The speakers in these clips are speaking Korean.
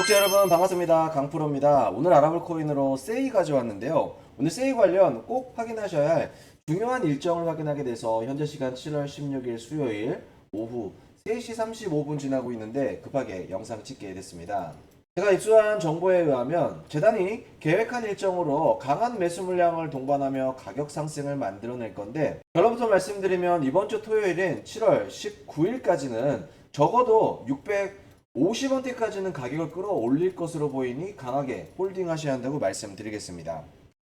구독자 여러분 반갑습니다. 강프로입니다. 오늘 알아볼 코인으로 세이 가져왔는데요. 오늘 세이 관련 꼭 확인하셔야 할 중요한 일정을 확인하게 돼서 현재 시간 7월 16일 수요일 오후 3시 35분 지나고 있는데 급하게 영상 찍게 됐습니다. 제가 입수한 정보에 의하면 재단이 계획한 일정으로 강한 매수 물량을 동반하며 가격 상승을 만들어낼 건데 결론부터 말씀드리면 이번 주 토요일인 7월 19일까지는 적어도 650원대까지는 가격을 끌어올릴 것으로 보이니 강하게 홀딩하셔야 한다고 말씀드리겠습니다.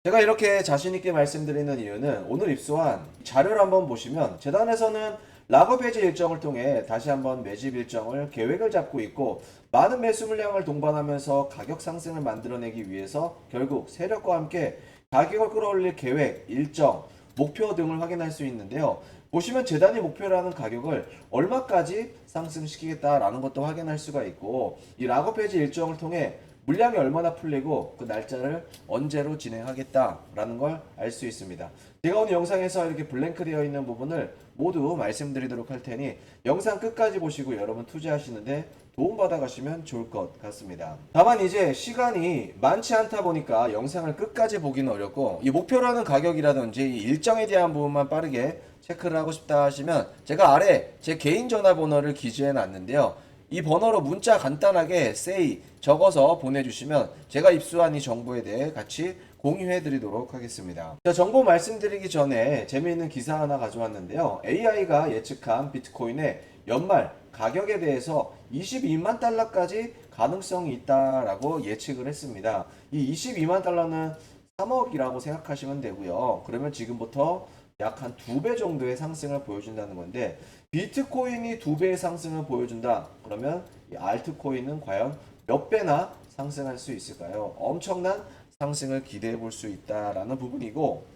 제가 이렇게 자신있게 말씀드리는 이유는 오늘 입수한 자료를 한번 보시면 재단에서는 락업 해지 일정을 통해 다시 한번 매집 일정을 계획을 잡고 있고 많은 매수 물량을 동반하면서 가격 상승을 만들어내기 위해서 결국 세력과 함께 가격을 끌어올릴 계획, 일정, 목표 등을 확인할 수 있는데요. 보시면 재단이 목표라는 가격을 얼마까지 상승시키겠다라는 것도 확인할 수가 있고 이 락업 해지 일정을 통해 물량이 얼마나 풀리고 그 날짜를 언제로 진행하겠다라는 걸 알 수 있습니다. 제가 오늘 영상에서 이렇게 블랭크 되어 있는 부분을 모두 말씀드리도록 할 테니 영상 끝까지 보시고 여러분 투자하시는데 도움받아 가시면 좋을 것 같습니다. 다만 이제 시간이 많지 않다 보니까 영상을 끝까지 보기는 어렵고 이 목표라는 가격이라든지 이 일정에 대한 부분만 빠르게 체크를 하고 싶다 하시면 제가 아래 제 개인 전화번호를 기재해 놨는데요. 이 번호로 문자 간단하게 say 적어서 보내주시면 제가 입수한 이 정보에 대해 같이 공유해 드리도록 하겠습니다. 자, 정보 말씀드리기 전에 재미있는 기사 하나 가져왔는데요. AI가 예측한 비트코인의 연말 가격에 대해서 22만 달러까지 가능성이 있다라고 예측을 했습니다. 이 22만 달러는 3억이라고 생각하시면 되고요. 그러면 지금부터 약 한 두 배 정도의 상승을 보여준다는 건데 비트코인이 두 배의 상승을 보여준다. 그러면 이 알트코인은 과연 몇 배나 상승할 수 있을까요? 엄청난 상승을 기대해 볼 수 있다라는 부분이고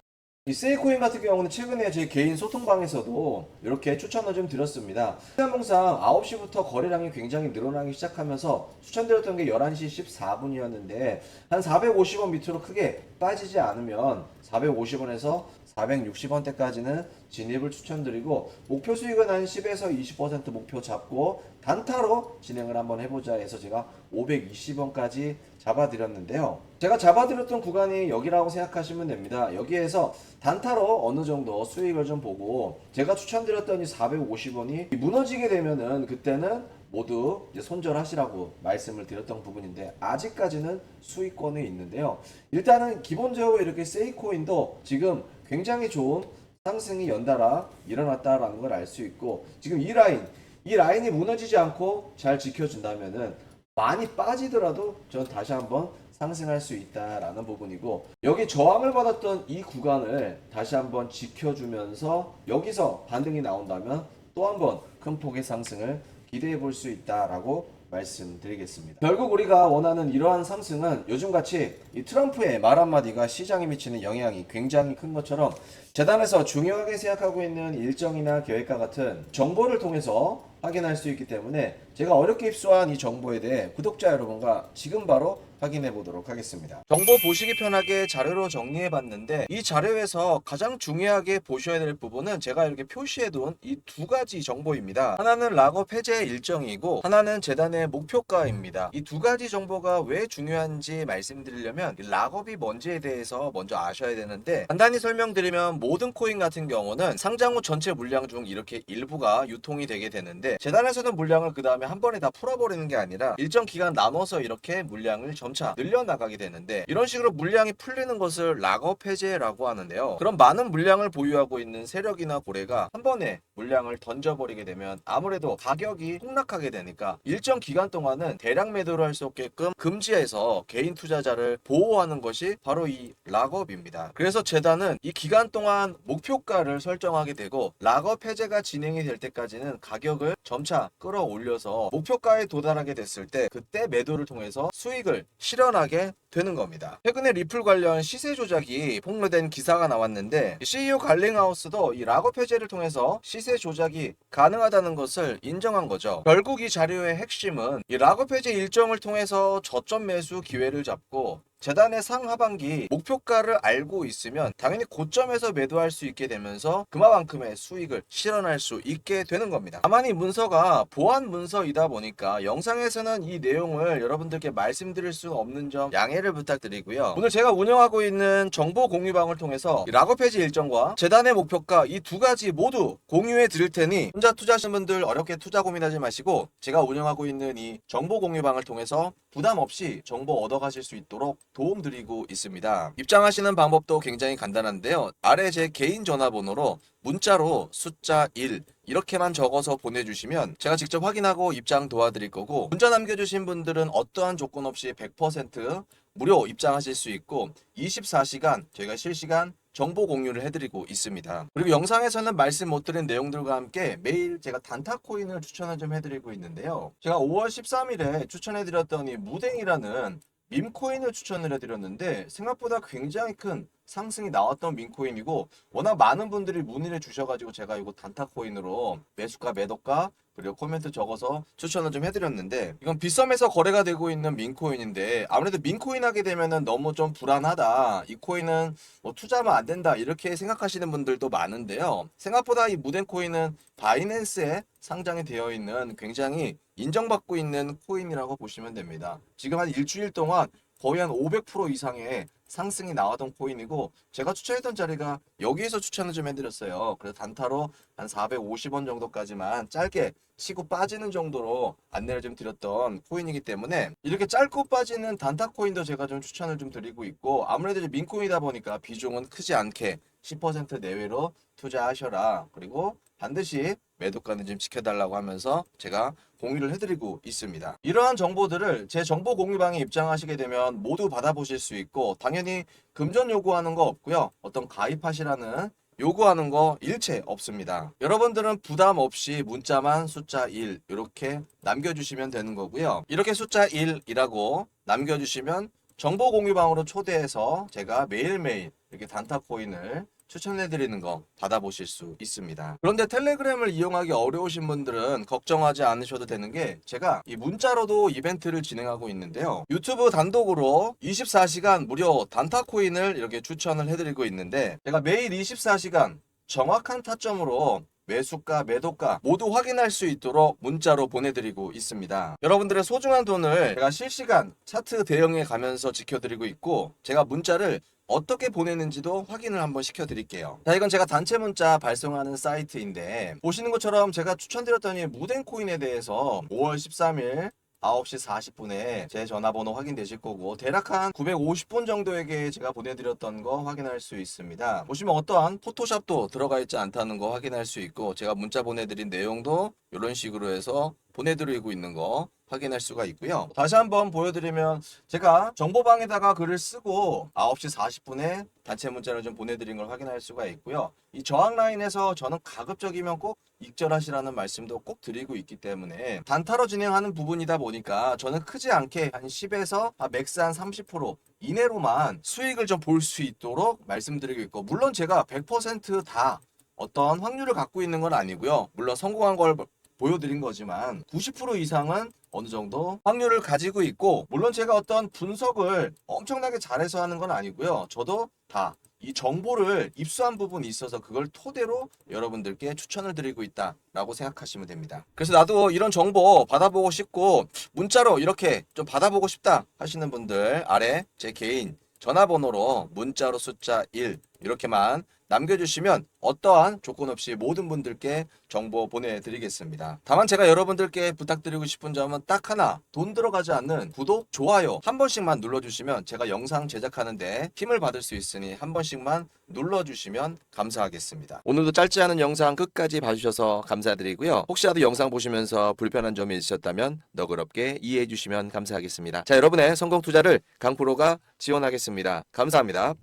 이 세이코인 같은 경우는 최근에 제 개인 소통방에서도 이렇게 추천을 좀 드렸습니다. 시간봉상 9시부터 거래량이 굉장히 늘어나기 시작하면서 추천드렸던 게 11시 14분이었는데 한 450원 밑으로 크게 빠지지 않으면 450원에서 460원대까지는 진입을 추천드리고 목표 수익은 한 10에서 20% 목표 잡고 단타로 진행을 한번 해보자 해서 제가 520원까지 잡아드렸는데요. 제가 잡아드렸던 구간이 여기라고 생각하시면 됩니다. 여기에서 단타로 어느 정도 수익을 좀 보고 제가 추천드렸던 이 450원이 무너지게 되면은 그때는 모두 손절하시라고 말씀을 드렸던 부분인데 아직까지는 수익권이 있는데요. 일단은 기본적으로 이렇게 세이코인도 지금 굉장히 좋은 상승이 연달아 일어났다라는 걸 알 수 있고 지금 이 라인 이 라인이 무너지지 않고 잘 지켜준다면은 많이 빠지더라도 전 다시 한번 상승할 수 있다라는 부분이고 여기 저항을 받았던 이 구간을 다시 한번 지켜주면서 여기서 반등이 나온다면 또 한번 큰 폭의 상승을 기대해 볼 수 있다라고 말씀드리겠습니다. 결국 우리가 원하는 이러한 상승은 요즘같이 이 트럼프의 말 한마디가 시장에 미치는 영향이 굉장히 큰 것처럼 재단에서 중요하게 생각하고 있는 일정이나 계획과 같은 정보를 통해서 확인할 수 있기 때문에 제가 어렵게 입수한 이 정보에 대해 구독자 여러분과 지금 바로 확인해 보도록 하겠습니다. 정보 보시기 편하게 자료로 정리해 봤는데 이 자료에서 가장 중요하게 보셔야 될 부분은 제가 이렇게 표시해 둔 이 두 가지 정보입니다. 하나는 락업 해제 일정이고 하나는 재단의 목표가입니다. 이 두 가지 정보가 왜 중요한지 말씀드리려면 이 락업이 뭔지에 대해서 먼저 아셔야 되는데 간단히 설명드리면 모든 코인 같은 경우는 상장 후 전체 물량 중 이렇게 일부가 유통이 되게 되는데 재단에서는 물량을 그 다음에 한 번에 다 풀어버리는 게 아니라 일정 기간 나눠서 이렇게 물량을 점차 늘려나가게 되는데 이런 식으로 물량이 풀리는 것을 락업 해제라고 하는데요. 그럼 많은 물량을 보유하고 있는 세력이나 고래가 한 번에 물량을 던져버리게 되면 아무래도 가격이 폭락하게 되니까 일정 기간 동안은 대량 매도를 할 수 없게끔 금지해서 개인 투자자를 보호하는 것이 바로 이 락업입니다. 그래서 재단은 이 기간 동안 목표가를 설정하게 되고 락업 해제가 진행이 될 때까지는 가격을 점차 끌어올려서 목표가에 도달하게 됐을 때 그때 매도를 통해서 수익을 실현하게 되는 겁니다. 최근에 리플 관련 시세 조작이 폭로된 기사가 나왔는데 CEO 갈링하우스도 이 락업 해제를 통해서 시세 조작이 가능하다는 것을 인정한 거죠. 결국 이 자료의 핵심은 이 락업 해제 일정을 통해서 저점 매수 기회를 잡고 재단의 상하반기 목표가를 알고 있으면 당연히 고점에서 매도할 수 있게 되면서 그만큼의 수익을 실현할 수 있게 되는 겁니다. 다만 이 문서가 보안 문서이다 보니까 영상에서는 이 내용을 여러분들께 말씀드릴 수 없는 점 양해를 부탁드리고요. 오늘 제가 운영하고 있는 정보 공유방을 통해서 이 락업 해지 일정과 재단의 목표가 이 두 가지 모두 공유해 드릴 테니 혼자 투자하시는 분들 어렵게 투자 고민하지 마시고 제가 운영하고 있는 이 정보 공유방을 통해서 부담 없이 정보 얻어가실 수 있도록 도움 드리고 있습니다. 입장하시는 방법도 굉장히 간단한데요. 아래 제 개인 전화번호로 문자로 숫자 1 이렇게만 적어서 보내주시면 제가 직접 확인하고 입장 도와드릴 거고 문자 남겨주신 분들은 어떠한 조건 없이 100% 무료 입장하실 수 있고 24시간 저희가 실시간 정보 공유를 해드리고 있습니다. 그리고 영상에서는 말씀 못 드린 내용들과 함께 매일 제가 단타 코인을 추천을 좀 해드리고 있는데요. 제가 5월 13일에 추천해드렸던 이 무댕이라는 밈코인을 추천을 해드렸는데 생각보다 굉장히 큰 상승이 나왔던 밈코인이고 워낙 많은 분들이 문의를 주셔가지고 제가 이거 단타 코인으로 매수가 매도가 그리고 코멘트 적어서 추천을 좀 해드렸는데 이건 빗썸에서 거래가 되고 있는 민코인인데 아무래도 민코인 하게 되면은 너무 좀 불안하다. 이 코인은 뭐 투자하면 안 된다. 이렇게 생각하시는 분들도 많은데요. 생각보다 이 무덴코인은 바이낸스에 상장이 되어 있는 굉장히 인정받고 있는 코인이라고 보시면 됩니다. 지금 한 일주일 동안 거의 한 500% 이상의 상승이 나왔던 코인이고 제가 추천했던 자리가 여기에서 추천을 좀 해드렸어요. 그래서 단타로 한 450원 정도까지만 짧게 치고 빠지는 정도로 안내를 좀 드렸던 코인이기 때문에 이렇게 짧고 빠지는 단타 코인도 제가 좀 추천을 좀 드리고 있고 아무래도 민코인이다 보니까 비중은 크지 않게 10% 내외로 투자하셔라. 그리고 반드시 매도가는 좀 지켜달라고 하면서 제가 공유를 해드리고 있습니다. 이러한 정보들을 제 정보 공유방에 입장하시게 되면 모두 받아보실 수 있고 당연히 금전 요구하는 거 없고요. 어떤 가입하시라는 요구하는 거 일체 없습니다. 여러분들은 부담 없이 문자만 숫자 1 이렇게 남겨주시면 되는 거고요. 이렇게 숫자 1이라고 남겨주시면 정보 공유방으로 초대해서 제가 매일매일 이렇게 단타 코인을 추천해드리는 거 받아보실 수 있습니다. 그런데 텔레그램을 이용하기 어려우신 분들은 걱정하지 않으셔도 되는 게 제가 이 문자로도 이벤트를 진행하고 있는데요. 유튜브 단독으로 24시간 무료 단타 코인을 이렇게 추천을 해드리고 있는데 제가 매일 24시간 정확한 타점으로 매수가, 매도가 모두 확인할 수 있도록 문자로 보내드리고 있습니다. 여러분들의 소중한 돈을 제가 실시간 차트 대응해 가면서 지켜드리고 있고 제가 문자를 어떻게 보내는지도 확인을 한번 시켜드릴게요. 자, 이건 제가 단체 문자 발송하는 사이트인데 보시는 것처럼 제가 추천드렸던 이 무덴코인에 대해서 5월 13일 9시 40분에 제 전화번호 확인되실 거고 대략 한 950분 정도에게 제가 보내드렸던 거 확인할 수 있습니다. 보시면 어떠한 포토샵도 들어가 있지 않다는 거 확인할 수 있고 제가 문자 보내드린 내용도 이런 식으로 해서 보내드리고 있는 거 확인할 수가 있고요. 다시 한번 보여드리면 제가 정보방에다가 글을 쓰고 9시 40분에 단체 문자를 좀 보내드린 걸 확인할 수가 있고요. 이 저항 라인에서 저는 가급적이면 꼭 익절하시라는 말씀도 꼭 드리고 있기 때문에 단타로 진행하는 부분이다 보니까 저는 크지 않게 한 10에서 맥스 한 30% 이내로만 수익을 좀 볼 수 있도록 말씀드리고 있고 물론 제가 100%다 어떤 확률을 갖고 있는 건 아니고요. 물론 성공한 걸 보여드린 거지만 90% 이상은 어느 정도 확률을 가지고 있고 물론 제가 어떤 분석을 엄청나게 잘해서 하는 건 아니고요. 저도 다 이 정보를 입수한 부분이 있어서 그걸 토대로 여러분들께 추천을 드리고 있다라고 생각하시면 됩니다. 그래서 나도 이런 정보 받아보고 싶고 문자로 이렇게 좀 받아보고 싶다 하시는 분들 아래 제 개인 전화번호로 문자로 숫자 1 이렇게만 남겨주시면 어떠한 조건 없이 모든 분들께 정보 보내드리겠습니다. 다만 제가 여러분들께 부탁드리고 싶은 점은 딱 하나 돈 들어가지 않는 구독, 좋아요 한 번씩만 눌러주시면 제가 영상 제작하는데 힘을 받을 수 있으니 한 번씩만 눌러주시면 감사하겠습니다. 오늘도 짧지 않은 영상 끝까지 봐주셔서 감사드리고요. 혹시라도 영상 보시면서 불편한 점이 있으셨다면 너그럽게 이해해 주시면 감사하겠습니다. 자 여러분의 성공 투자를 강프로가 지원하겠습니다. 감사합니다.